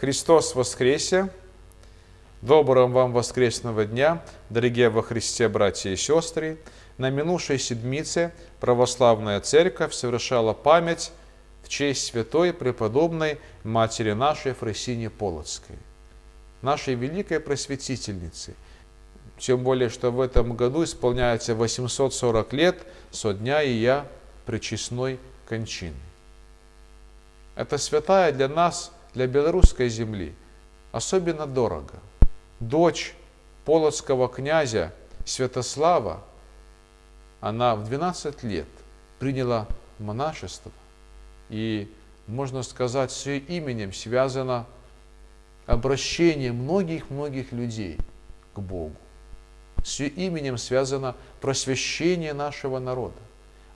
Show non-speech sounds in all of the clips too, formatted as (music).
Христос воскресе! Доброго вам воскресного дня, дорогие во Христе братья и сестры! На минувшей седмице Православная Церковь совершала память в честь святой преподобной Матери нашей Фросине Полоцкой, нашей великой просветительницы. Тем более, что в этом году исполняется 840 лет со дня ее причестной кончины. Это святая для нас – для белорусской земли особенно дорого. Дочь полоцкого князя Святослава, она в 12 лет приняла монашество, и, можно сказать, с ее именем связано обращение многих-многих людей к Богу. С ее именем связано просвещение нашего народа.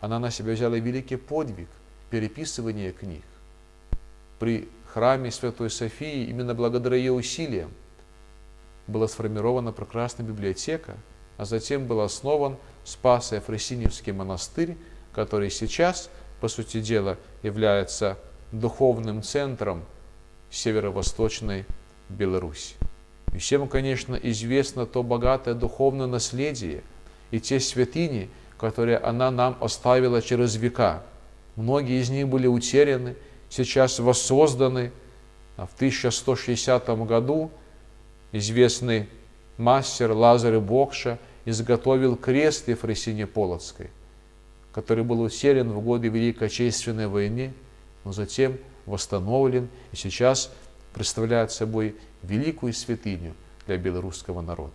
Она на себя взяла великий подвиг переписывания книг. При храме Святой Софии именно благодаря ее усилиям была сформирована прекрасная библиотека, а затем был основан Спасо Ефросиньевский монастырь, который сейчас, по сути дела, является духовным центром северо-восточной Беларуси. И всем, конечно, известно то богатое духовное наследие и те святыни, которые она нам оставила через века. Многие из них были утеряны, сейчас воссозданы. В 1160 году известный мастер Лазарь Бокша изготовил крест Ефросине Полоцкой, который был утерян в годы Великой Отечественной войны, но затем восстановлен и сейчас представляет собой великую святыню для белорусского народа.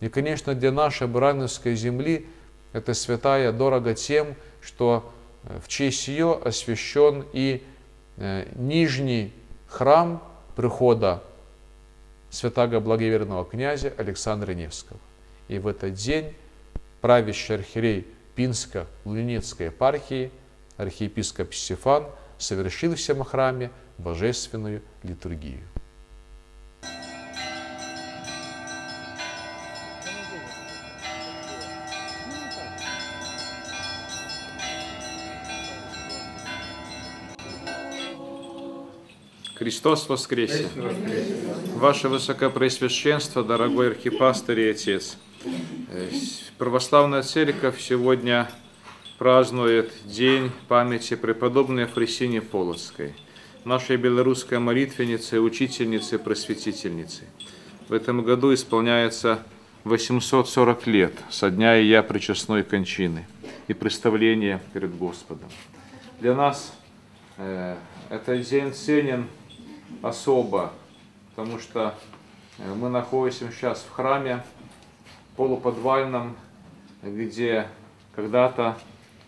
И, конечно, для нашей Барановской земли эта святая дорого тем, что в честь ее освящен и Э, нижний храм прихода святаго благоверного князя Александра Невского. И в этот день правящий архиерей Пинско-Лунецкой епархии, архиепископ Стефан, совершил в всем храме божественную литургию. Христос воскресе! Ваше Высокопреосвященство, дорогой архипастырь и отец! Э, православная Церковь сегодня празднует День памяти преподобной Фресине Полоцкой, нашей белорусской молитвенницы, учительницы, просветительницы. В этом году исполняется 840 лет со дня ее причастной кончины и представления перед Господом. Для нас э, этот день ценен особо, потому что э, мы находимся сейчас в храме полуподвальном, где когда-то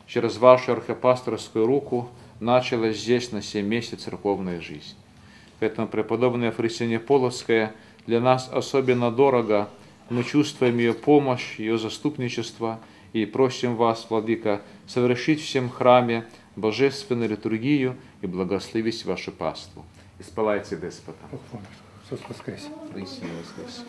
через вашу архипасторскую руку началась здесь на 7 месяцев церковная жизнь. Поэтому преподобная Фрисине Полоцкая для нас особенно дорого. Мы чувствуем ее помощь, ее заступничество и просим вас, Владыка, совершить всем храме божественную литургию и благословить ваше паству. И спалайте деспота. Иисус воскресе. Воистину воскресе.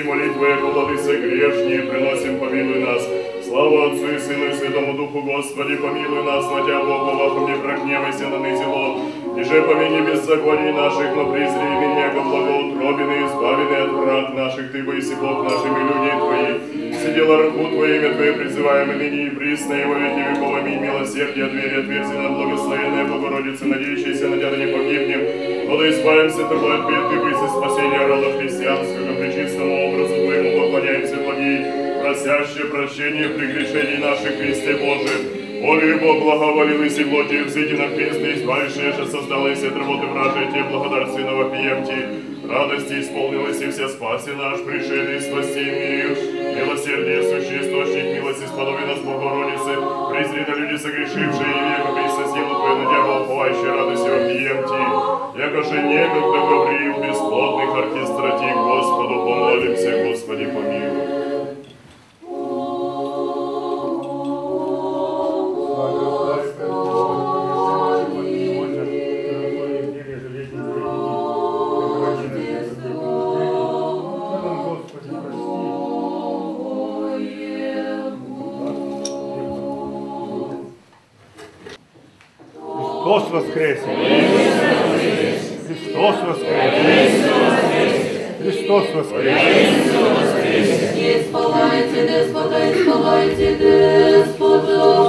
Чистите молитвы, яко владыцы грешни, приносим, помилуй нас. Слава Отцу и Сыну и Святому Духу, Господи, помилуй нас, Надя Богу, Ваху не прогневайся на нызело. И же помяни беззаконий наших, но призри меня, ко благоутробины, избавины от враг наших, Ты, Боиси Бог нашими люди Твои. Сидела рабу Твое имя Твое, призываем ныне и присно, и во веки веков, аминь, милосердие, двери отверзи нам, благословенная Богородица, надеющаяся на Тебя, не погибнем. Но избавимся Тобой от бед, Ты, Боиси спасения рода христианского, причистому образу Твоему поклоняемся, благие, просящие прощения прегрешений наших Христе Божий. Моли Бог благоволил и сиглоти, взыди на крест, и избавившие же создалась от работы вражие, те благодарственного пьемти. Радости исполнилась и все спаси наш, пришедший спаси мир. Милосердие, сущий источник милости, сподоби нас, Богородицы, презри на люди согрешившие, и века присо силу Твою, на дьявол, пуающий радостью объемти. Яко же некогда Гавриил, бесплотных оркестратик, Господу помолимся, Господи помилуй. Христос воскресе! Христос воскресе! Не спалайте, Деспота, не спалайте, Деспота,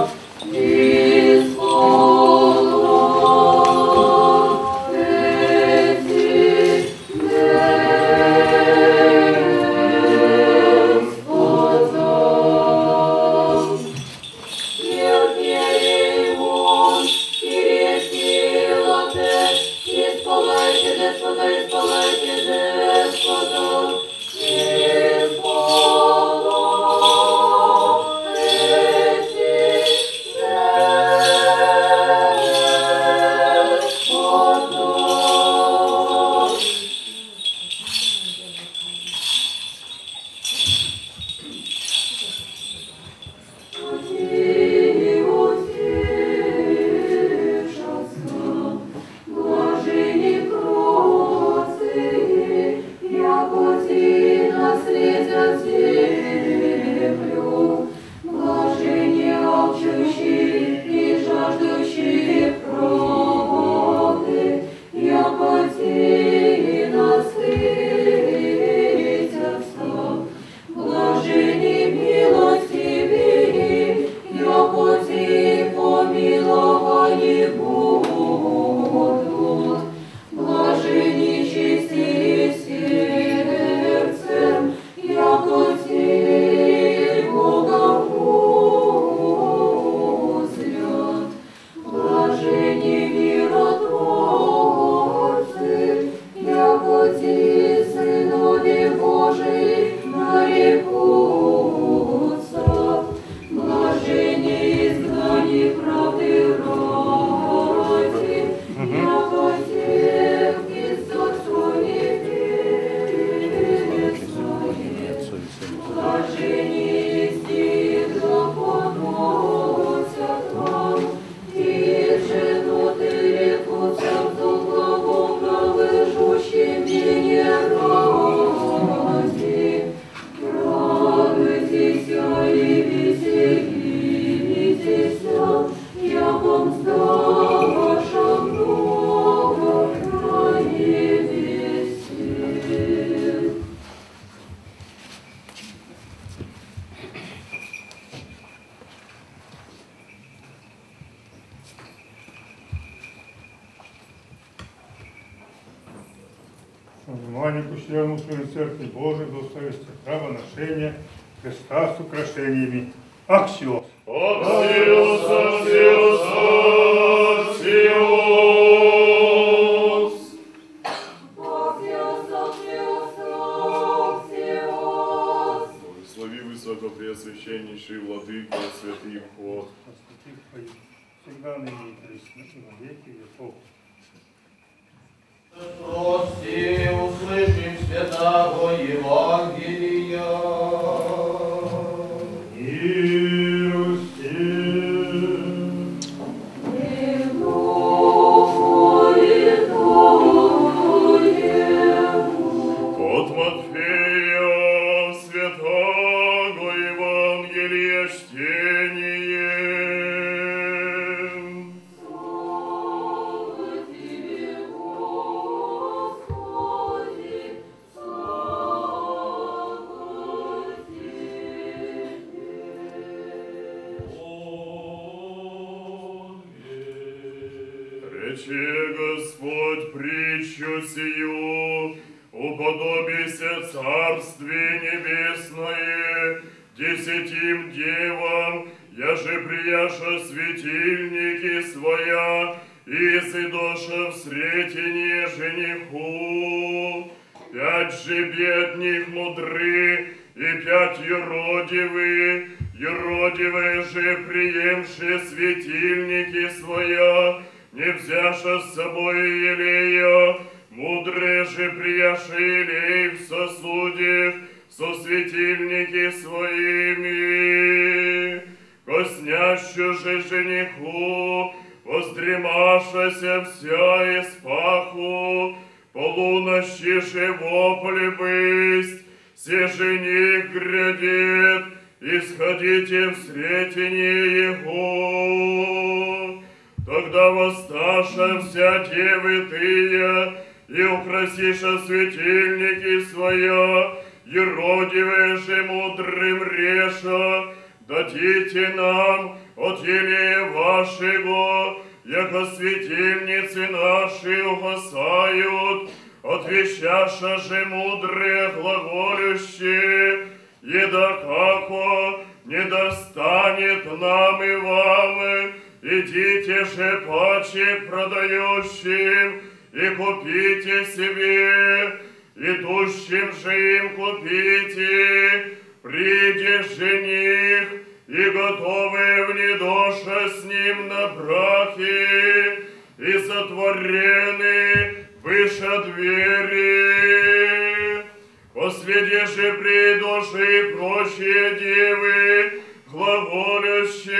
Члену Святой Церкви Божией, благословести правоношения Христа с украшениями. Аксиос! Аксиос, Аксиос, Аксиос. Аксиос, Аксиос, Аксиос. Благослови высокопреосвященнейший Владыка святых Твоих, всегда ныне и присно, и во веки веков. Прости, услышим святого Евангелия. Сию, уподобися Царствие Небесное десятим девам, яже прияша светильники своя, и сидоша в сретение жениху. Пять же бедных мудры, и пять еродивы, еродивые же приемшие светильники своя, не взяша с собой елея, мудрые же прияши елей в сосуде, со светильники своими. Коснящу же жениху, воздремашася вся из паху, полунощише вопль бысть, все жених грядет, исходите в сретение его. Тогда воссташа вся девы тыя, и украсиша светильники своя, еродивые же мудрым реша, дадите нам от елея вашего, яко светильницы наши угасают, отвещаша же мудрые глаголющие, еда како не достанет нам и вам, идите же паче продающим, и купите себе, идущим же им купите, придет жених, и готовые в недоша с ним на браке, и сотворены выше двери. Последи же придуши прочие девы, глаголящие,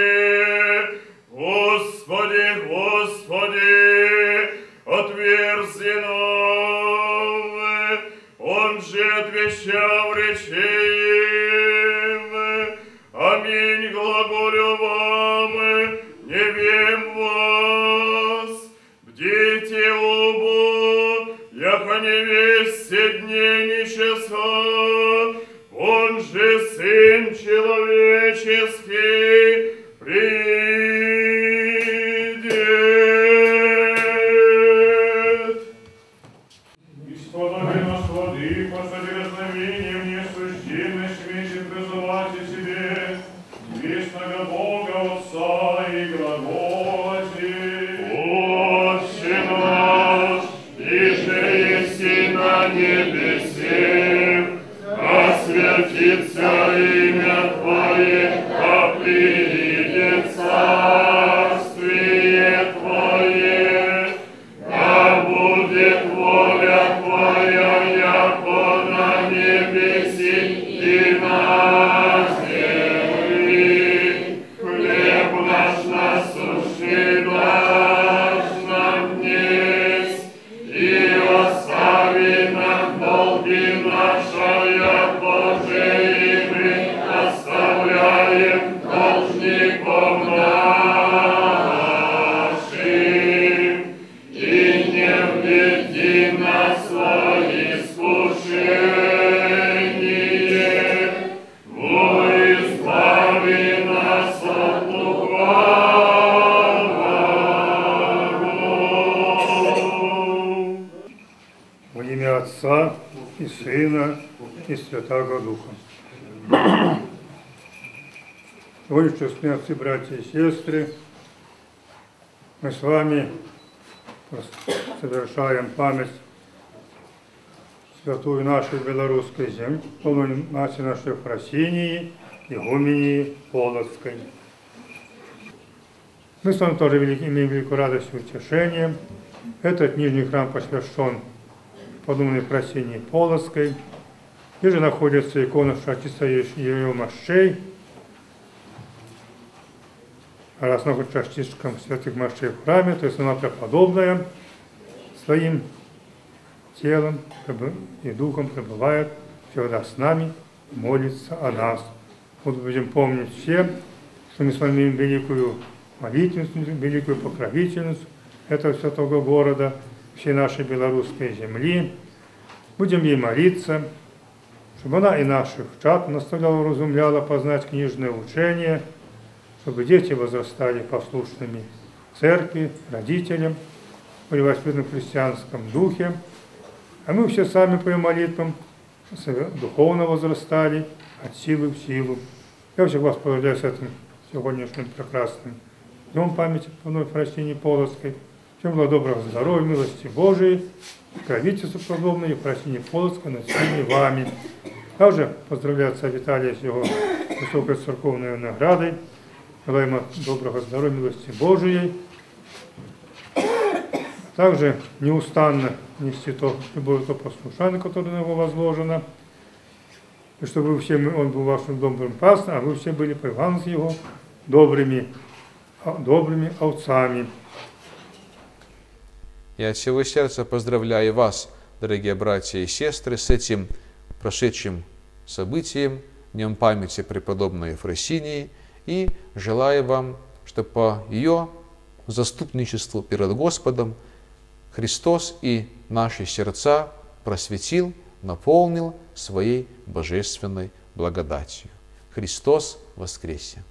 Господи, Господи, нам, Он же отвечал речем, Господи, наш владыко, с дерзновением несущимость вместе призывайте себе Сына и Святого Духа. (clears throat) Сегодняшние смерти, братья и сестры, мы с вами совершаем память святую нашей белорусской полной матери нашей Фросинии, игумении Полоцкой. Мы с вами тоже имеем великую радость и утешение. Этот нижний храм посвящен подобной Фросинии Полоцкой, где же находится икона шатиста ее мощей, а раз находится частичком святых мощей в храме, то есть она преподобная своим телом и духом пребывает всегда с нами, молится о нас. Вот будем помнить все, что мы с вами великую молитвенницу, великую покровительницу этого святого города, всей нашей белорусской земли. Будем ей молиться, чтобы она и наших чад наставляла, разумляла познать книжное учение, чтобы дети возрастали послушными церкви, родителям, при воспитанном христианском духе, а мы все сами по молитвам духовно возрастали от силы в силу. Я всех вас поздравляю с этим сегодняшним прекрасным днем памяти вновь Фросине Полоцкой. Всем было доброго здоровья, милости Божией, кровительства подобное Ефросине Полоцкой над всеми вами. Также поздравляю отца Виталия с его высокой церковной наградой. Желаем ему доброго здоровья, милости Божией. Также неустанно нести то любое то послушание, которое на него возложено. И чтобы вы все, он был вашим добрым пастором, а вы все были по Евангелию его добрыми, добрыми овцами. Я от всего сердца поздравляю вас, дорогие братья и сестры, с этим прошедшим событием, Днем памяти преподобной Ефросинии, и желаю вам, чтобы по ее заступничеству перед Господом Христос и наши сердца просветил, наполнил своей божественной благодатью. Христос воскресе!